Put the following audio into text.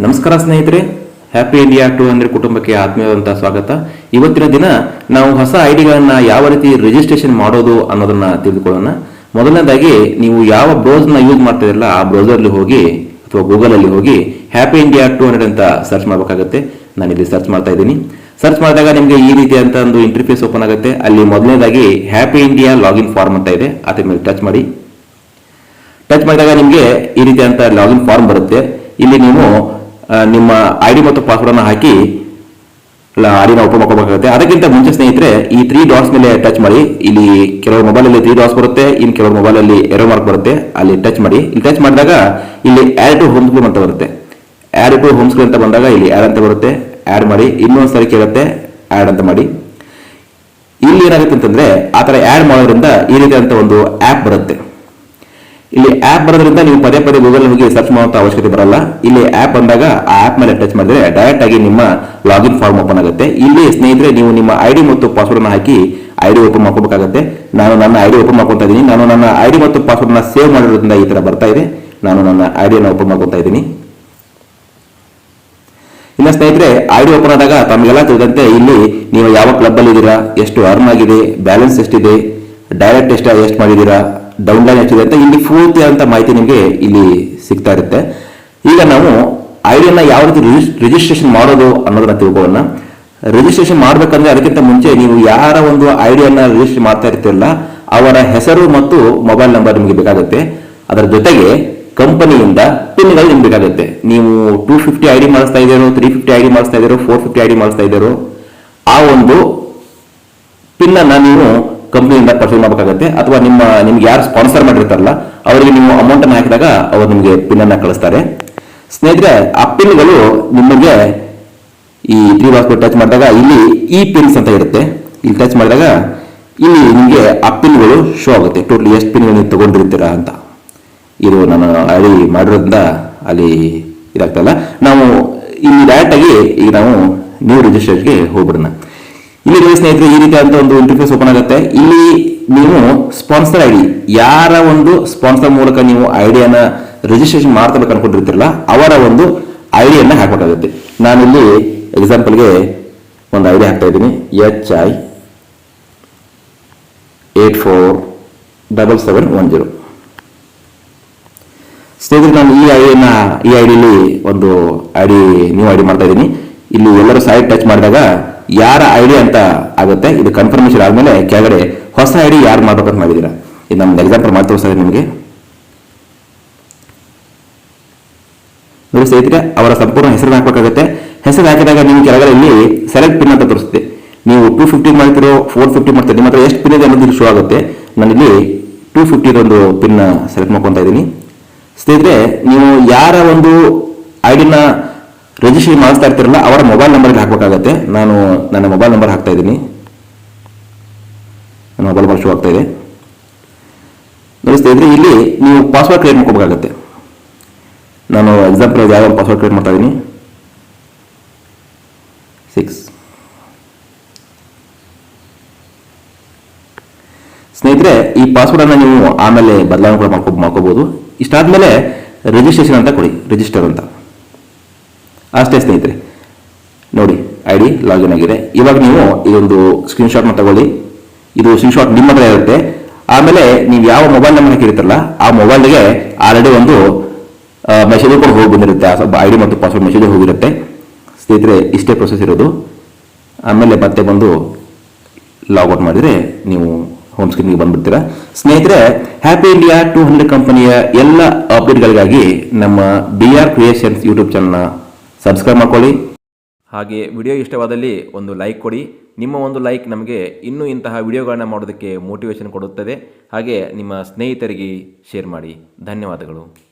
ನಮಸ್ಕಾರ ಸ್ನೇಹಿತರೆ happy India to ಅಂದ್ರೆ ಕುಟುಂಬಕ್ಕೆ ಆತ್ಮೀಯವಾದಂಥ ಸ್ವಾಗತ. ಇವತ್ತಿನ ದಿನ ನಾವು ಹೊಸ ಐಡಿಗಳನ್ನ ಯಾವ ರೀತಿ ರಿಜಿಸ್ಟ್ರೇಷನ್ ಮಾಡೋದು ಅನ್ನೋದನ್ನ ತಿಳಿದುಕೊಳ್ಳೋಣ. ಮೊದಲನೇದಾಗಿ, ನೀವು ಯಾವ ಬ್ರೌಸರ್ನ ಯೂಸ್ ಮಾಡ್ತಿರಲ್ಲ ಆ ಬ್ರೌಸರ್ಲಿ ಹೋಗಿ ಅಥವಾ ಗೂಗಲಲ್ಲಿ ಹೋಗಿ ಹ್ಯಾಪಿ ಇಂಡಿಯಾ ಟು ಹಂಡ್ರೆಡ್ ಅಂತ ಸರ್ಚ್ ಮಾಡಬೇಕಾಗುತ್ತೆ. ನಾನು ಇಲ್ಲಿ ಸರ್ಚ್ ಮಾಡ್ತಾ ಇದ್ದೀನಿ. ಸರ್ಚ್ ಮಾಡಿದಾಗ ನಿಮಗೆ ಈ ರೀತಿಯಂತ ಒಂದು ಇಂಟರ್ಫೇಸ್ ಓಪನ್ ಆಗುತ್ತೆ. ಅಲ್ಲಿ ಮೊದಲನೇದಾಗಿ ಹ್ಯಾಪಿ ಇಂಡಿಯಾ ಲಾಗಿನ್ ಫಾರ್ಮ್ ಅಂತ ಇದೆ. ಅದ್ರ ಮೇಲೆ ಟಚ್ ಮಾಡಿ. ಟಚ್ ಮಾಡಿದಾಗ ನಿಮಗೆ ಈ ರೀತಿಯಾದಂಥ ಲಾಗಿನ್ ಫಾರ್ಮ್ ಬರುತ್ತೆ. ಇಲ್ಲಿ ನೀವು ನಿಮ್ಮ ಐ ಡಿ ಮತ್ತು ಪಾಸ್ವರ್ಡ್ ಅನ್ನು ಹಾಕಿ ಐಡಿನ ಓಪನ್ ಮಾಡ್ಕೋಬೇಕಾಗುತ್ತೆ. ಅದಕ್ಕಿಂತ ಮುಂಚೆ ಸ್ನೇಹಿತರೆ, ಈ ತ್ರೀ ಡಾಟ್ಸ್ ಮೇಲೆ ಟಚ್ ಮಾಡಿ. ಇಲ್ಲಿ ಕೆಲವು ಮೊಬೈಲ್ ಅಲ್ಲಿ ತ್ರೀ ಡಾಟ್ಸ್ ಬರುತ್ತೆ ಇನ್ನು ಕೆಲವು ಮೊಬೈಲ್ ಅಲ್ಲಿ ಎರೋ ಮಾರ್ಕ್ ಬರುತ್ತೆ. ಅಲ್ಲಿ ಟಚ್ ಮಾಡಿ. ಇಲ್ಲಿ ಟಚ್ ಮಾಡಿದಾಗ ಇಲ್ಲಿ ಆ್ಯಡ್ ಟು ಹೋಮ್ ಸ್ಕ್ರೀನ್ ಅಂತ ಬರುತ್ತೆ. ಆ್ಯಡ್ ಟು ಹೋಮ್ ಸ್ಕ್ರೀನ್ ಅಂತ ಬಂದಾಗ ಇಲ್ಲಿ ಆ್ಯಡ್ ಅಂತ ಬರುತ್ತೆ. ಆ್ಯಡ್ ಮಾಡಿ. ಇನ್ನೊಂದು ಸರಿ ಕೇಳುತ್ತೆ ಆ್ಯಡ್ ಅಂತ ಮಾಡಿ. ಇಲ್ಲಿ ಏನಾಗುತ್ತೆ ಅಂತಂದ್ರೆ, ಆ ಥರ ಆ್ಯಡ್ ಮಾಡೋದ್ರಿಂದ ಈ ರೀತಿಯಾದಂಥ ಒಂದು ಆಪ್ ಬರುತ್ತೆ. ಇಲ್ಲಿ ಆಪ್ ಬರೋದ್ರಿಂದ ನೀವು ಪದೇ ಪದೇ ಗೂಗಲ್ ಹೋಗಿ ಸರ್ಚ್ ಮಾಡುವಂತ ಅವಶ್ಯಕತೆ ಬರಲ್ಲ. ಇಲ್ಲಿ ಆಪ್ ಬಂದಾಗ ಆ ಆಪ್ ಮೇಲೆ ಟಚ್ ಮಾಡಿದ್ರೆ ಡೈರೆಕ್ಟ್ ಆಗಿ ನಿಮ್ಮ ಲಾಗಿನ್ ಫಾರ್ಮ್ ಓಪನ್ ಆಗುತ್ತೆ. ಇಲ್ಲಿ ಸ್ನೇಹಿತರೆ, ನೀವು ನಿಮ್ಮ ಐಡಿ ಮತ್ತು ಪಾಸ್ವರ್ಡ್ ಹಾಕಿ ಐಡಿ ಓಪನ್ ಮಾಡ್ಕೋಬೇಕಾಗುತ್ತೆ. ನಾನು ನನ್ನ ಐಡಿ ಓಪನ್ ಮಾಡ್ಕೊತಾ ಇದ್ದೀನಿ. ನಾನು ನನ್ನ ಐಡಿ ಮತ್ತು ಪಾಸ್ವರ್ಡ್ನ ಸೇವ್ ಮಾಡಿರೋದ್ರಿಂದ ಈ ತರ ಬರ್ತಾ ಇದೆ. ನಾನು ನನ್ನ ಐಡಿಯನ್ನು ಓಪನ್ ಮಾಡ್ಕೊತಾ ಇದ್ದೀನಿ. ಇನ್ನ ಸ್ನೇಹಿತರೆ ಐಡಿ ಓಪನ್ ಆದಾಗ ತಮಗೆಲ್ಲ ತಿಳಿದಂತೆ ಇಲ್ಲಿ ನೀವು ಯಾವ ಕ್ಲಬ್ ಅಲ್ಲಿ ಇದ್ದೀರಾ? ಎಷ್ಟು ಅರ್ನ್ ಆಗಿದೆ? ಬ್ಯಾಲೆನ್ಸ್ ಎಷ್ಟಿದೆ? ಡೈರೆಕ್ಟ್ ಎಷ್ಟು ಎಷ್ಟು ಮಾಡಿದ್ದೀರಾ? ಡೌನ್ಲೈನ್ ಎಷ್ಟಿದೆ ಅಂತ ಇಲ್ಲಿ ಪೂರ್ತಿ ಅಂತ ಮಾಹಿತಿ ನಿಮಗೆ ಇಲ್ಲಿ ಸಿಗ್ತಾ ಇರುತ್ತೆ. ಈಗ ನಾವು ಐಡಿಯನ್ನ ಯಾವ ರೀತಿ ರಿಜಿಸ್ಟ್ರೇಷನ್ ಮಾಡೋದು ಅನ್ನೋದನ್ನ ತಿಳ್ಕೊಳ್ಳೋಣ. ರಿಜಿಸ್ಟ್ರೇಷನ್ ಮಾಡಬೇಕಂದ್ರೆ ಅದಕ್ಕಿಂತ ಮುಂಚೆ ನೀವು ಯಾರ ಒಂದು ಐಡಿಯನ್ನು ರಿಜಿಸ್ಟರ್ ಮಾಡ್ತಾ ಇರ್ತಿರಲ್ಲ, ಅವರ ಹೆಸರು ಮತ್ತು ಮೊಬೈಲ್ ನಂಬರ್ ನಿಮಗೆ ಬೇಕಾಗುತ್ತೆ. ಅದರ ಜೊತೆಗೆ ಕಂಪನಿಯಿಂದ ಪಿನ್ಗಳು ನಿಮ್ಗೆ ಬೇಕಾಗುತ್ತೆ. ನೀವು ಟೂ ಫಿಫ್ಟಿ ಐ ಡಿ ಮಾಡಿಸ್ತಾ ಇದ್ದೀರೋ ತ್ರೀ ಫಿಫ್ಟಿ ಐ ಡಿ ಮಾಡಿಸ್ತಾ ಇದ್ದೀರೋ ಫೋರ್ ಫಿಫ್ಟಿ ಐ ಡಿ ಮಾಡಿಸ್ತಾ ಇದ್ದೀರೋ, ಆ ಒಂದು ಪಿನ್ ಅನ್ನ ನೀವು ಕಂಪ್ನಿಯಿಂದ ಪರ್ಚೇಸ್ ಮಾಡಬೇಕಾಗುತ್ತೆ. ಅಥವಾ ನಿಮ್ಮ, ನಿಮ್ಗೆ ಯಾರು ಸ್ಪಾನ್ಸರ್ ಮಾಡಿರ್ತಾರಲ್ಲ, ಅವರಿಗೆ ನೀವು ಅಮೌಂಟ್ ಅನ್ನು ಹಾಕಿದಾಗ ಅವರು ನಿಮಗೆ ಪಿನ್ ಅನ್ನ ಕಳಿಸ್ತಾರೆ. ಸ್ನೇಹಿತರೆ, ಆ ಪಿನ್ಗಳು ನಿಮಗೆ ಈ ತ್ರೀ ಬಾಕ್ಸ್ ಟಚ್ ಮಾಡಿದಾಗ ಇಲ್ಲಿ ಈ ಪಿನ್ಸ್ ಅಂತ ಇರುತ್ತೆ. ಇಲ್ಲಿ ಟಚ್ ಮಾಡಿದಾಗ ಇಲ್ಲಿ ನಿಮಗೆ ಆ ಪಿನ್ಗಳು ಶೋ ಆಗುತ್ತೆ. ಟೋಟಲಿ ಎಷ್ಟು ಪಿನ್ಗಳು ನೀವು ತಗೊಂಡಿರ್ತೀರಾ ಅಂತ. ಇದು ನಾನು ಅಲ್ಲಿ ಮಾಡಿರೋದ್ರಿಂದ ಅಲ್ಲಿ ಇದಾಗ್ತಲ್ಲ ನಾವು ಇಲ್ಲಿ ಡೈರೆಕ್ಟಾಗಿ ಈಗ ನಾವು ನ್ಯೂ ರಿಜಿಸ್ಟ್ರೇಷನ್ಗೆ ಹೋಗ್ಬಿಡೋಣ. ಇಲ್ಲಿ ಸ್ನೇಹಿತರೆ ಈ ರೀತಿಯಾದಂಥ ಒಂದು ಇಂಟರ್ಫೇಸ್ ಓಪನ್ ಆಗುತ್ತೆ. ಇಲ್ಲಿ ನೀವು ಸ್ಪಾನ್ಸರ್ ಐಡಿ ಯಾರ ಒಂದು ಸ್ಪಾನ್ಸರ್ ಮೂಲಕ ನೀವು ಐಡಿಯನ್ನ ರಿಜಿಸ್ಟ್ರೇಷನ್ ಮಾಡ್ತಬೇಕು ಅನ್ಕೊಂಡಿರ್ತಿರಲ್ಲ, ಅವರ ಒಂದು ಐಡಿಯನ್ನ ಹಾಕಬೇಕಾಗುತ್ತೆ. ನಾನಿಲ್ಲಿ ಎಕ್ಸಾಂಪಲ್ಗೆ ಒಂದು ಐಡಿ ಹಾಕ್ತಾ ಇದ್ದೀನಿ. H I eight four double seven one zero ಸ್ನೇಹಿತರೆ, ನಾನು ಈ ಐಡಿಯನ್ನ ಈ ಐಡಿಯಲ್ಲಿ ಒಂದು ಐಡಿ ನ್ಯೂ ಐಡಿ ಮಾಡ್ತಾ ಇದ್ದೀನಿ. ಇಲ್ಲಿ ಎಲ್ಲರೂ ಸೈಡ್ ಟಚ್ ಮಾಡಿದಾಗ ಯಾರ ಐಡಿ ಅಂತ ಆಗುತ್ತೆ, ಇದು ಕನ್ಫರ್ಮೇಶನ್ ಆದಮೇಲೆ ಕೆಳಗಡೆ ಹೊಸ ಐಡಿ ಯಾರು ಮಾಡ್ಬೇಕಂತ ಮಾಡಿದ್ದೀರಾ? ಇದು ನಮ್ದು ಎಕ್ಸಾಂಪಲ್ ಮಾಡಿ ತೋರಿಸ್ತಾ ನಿಮಗೆ. ನೋಡಿ ಸ್ನೇಹಿತರೆ, ಅವರ ಸಂಪೂರ್ಣ ಹೆಸರು ಹಾಕಬೇಕಾಗುತ್ತೆ. ಹೆಸರು ಹಾಕಿದಾಗ ನೀವು ಕೆಳಗಡೆ ಇಲ್ಲಿ ಸೆಲೆಕ್ಟ್ ಪಿನ್ ಅಂತ ತೋರಿಸುತ್ತೆ. ನೀವು ಟೂ ಫಿಫ್ಟಿ ಮಾಡ್ತಿರೋ ಫೋರ್ ಫಿಫ್ಟಿ ಮಾಡ್ತೀರಿ, ನಿಮ್ಮ ಹತ್ರ ಎಷ್ಟು ಪಿನ್ ಇದೆ ಅನ್ನೋದು ಶೋ ಆಗುತ್ತೆ. ನಾನಿಲ್ಲಿ ಟೂ ಫಿಫ್ಟಿದೊಂದು ಪಿನ್ ಸೆಲೆಕ್ಟ್ ಮಾಡ್ಕೊತಾ ಇದ್ದೀನಿ. ಸ್ನೇಹಿತರೆ, ನೀವು ಯಾರ ಒಂದು ಐಡಿನ ರಿಜಿಸ್ಟ್ರೇಷನ್ ಮಾಡಿಸ್ತಾ ಇರ್ತೀರಲ್ಲ, ಅವರ ಮೊಬೈಲ್ ನಂಬರ್ಗೆ ಹಾಕಬೇಕಾಗತ್ತೆ. ನಾನು ನನ್ನ ಮೊಬೈಲ್ ನಂಬರ್ ಹಾಕ್ತಾ ಇದ್ದೀನಿ. ನನ್ನ ಮೊಬೈಲ್ ನಂಬರ್ ಶೂ ಆಗ್ತಾ ಇದೆ. ನೋಡಿಸ್ತಾ ಸ್ನೇಹಿತರೆ ಇಲ್ಲಿ ನೀವು ಪಾಸ್ವರ್ಡ್ ಕ್ರಿಯೇಟ್ ಮಾಡ್ಕೋಬೇಕಾಗತ್ತೆ. ನಾನು ಎಕ್ಸಾಂಪಲ್ ಯಾವ ಪಾಸ್ವರ್ಡ್ ಕ್ರಿಯೇಟ್ ಮಾಡ್ತಾ ಇದ್ದೀನಿ. ಸಿಕ್ಸ್ ಸ್ನೇಹಿತರೆ, ಈ ಪಾಸ್ವರ್ಡನ್ನು ನೀವು ಆಮೇಲೆ ಬದಲಾವಣೆ ಕೂಡ ಮಾಡ್ಕೊ ಮಾಡ್ಕೋಬೋದು. ಇಷ್ಟಾದಮೇಲೆ ರಿಜಿಸ್ಟ್ರೇಷನ್ ಅಂತ ಕೊಡಿ ರಿಜಿಸ್ಟರ್ ಅಂತ. ಅಷ್ಟೇ ಸ್ನೇಹಿತರೆ, ನೋಡಿ ಐ ಡಿ ಲಾಗಿನ್ ಆಗಿದೆ. ಇವಾಗ ನೀವು ಇದೊಂದು ಸ್ಕ್ರೀನ್ಶಾಟ್ನ ತಗೊಳ್ಳಿ. ಇದು ಸ್ಕ್ರೀನ್ಶಾಟ್ ನಿಮ್ಮ ಹತ್ರ ಇರುತ್ತೆ. ಆಮೇಲೆ ನೀವು ಯಾವ ಮೊಬೈಲ್ ನಂಬರ್ ಹಾಕಿರ್ತಾರಲ್ಲ, ಆ ಮೊಬೈಲ್ಗೆ ಆಲ್ರೆಡಿ ಒಂದು ಮೆಸೇಜ್ ಕೂಡ ಹೋಗಿ ಬಂದಿರುತ್ತೆ. ಆ ಐ ಡಿ ಮತ್ತು ಪಾಸ್ವರ್ಡ್ ಮೆಸೇಜ್ ಹೋಗಿರುತ್ತೆ. ಸ್ನೇಹಿತರೆ, ಇಷ್ಟೇ ಪ್ರೊಸೆಸ್ ಇರೋದು. ಆಮೇಲೆ ಮತ್ತೆ ಬಂದು ಲಾಗೌಟ್ ಮಾಡಿದರೆ ನೀವು ಹೋಮ್ ಸ್ಕ್ರೀನ್ಗೆ ಬಂದ್ಬಿಡ್ತೀರಾ. ಸ್ನೇಹಿತರೆ ಹ್ಯಾಪಿ ಇಂಡಿಯಾ ಟೂ ಹಂಡ್ರೆಡ್ ಕಂಪನಿಯ ಎಲ್ಲ ಅಪ್ಡೇಟ್ಗಳಿಗಾಗಿ ನಮ್ಮ ಬಿ ಆರ್ ಕ್ರಿಯೇಷನ್ಸ್ ಯೂಟ್ಯೂಬ್ ಚಾನಲ್ನ ಸಬ್ಸ್ಕ್ರೈಬ್ ಮಾಡ್ಕೊಳ್ಳಿ. ಹಾಗೆ ವಿಡಿಯೋ ಇಷ್ಟವಾದಲ್ಲಿ ಒಂದು ಲೈಕ್ ಕೊಡಿ. ನಿಮ್ಮ ಒಂದು ಲೈಕ್ ನಮಗೆ ಇನ್ನೂ ಇಂತಹ ವಿಡಿಯೋಗಳನ್ನು ಮಾಡೋದಕ್ಕೆ ಮೋಟಿವೇಶನ್ ಕೊಡುತ್ತದೆ. ಹಾಗೆ ನಿಮ್ಮ ಸ್ನೇಹಿತರಿಗೆ ಶೇರ್ ಮಾಡಿ. ಧನ್ಯವಾದಗಳು.